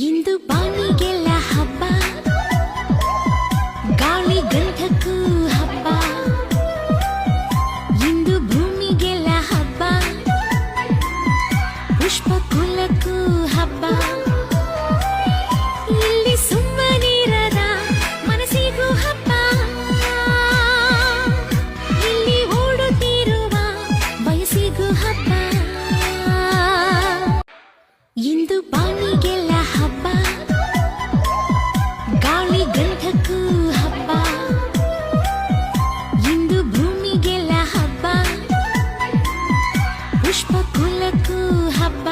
ಇಂದು ಬಾಣಿಗೆಲ್ಲ ಹಬ್ಬ. ಗಾಳಿ ಗಂಧಕ್ಕೂ ಹಬ್ಬ. ಇಂದು ಭೂಮಿಗೆಲ್ಲ ಹಬ್ಬ. ಪುಷ್ಪ ಕುಲಕ್ಕೂ ಹಬ್ಬ. ಗಂಧಕ್ಕೂ ಹಬ್ಬ. ಇಂದು ಭೂಮಿಗೆಲ್ಲ ಹಬ್ಬ. ಪುಷ್ಪ ಕುಲಕ್ಕೂ ಹಬ್ಬ.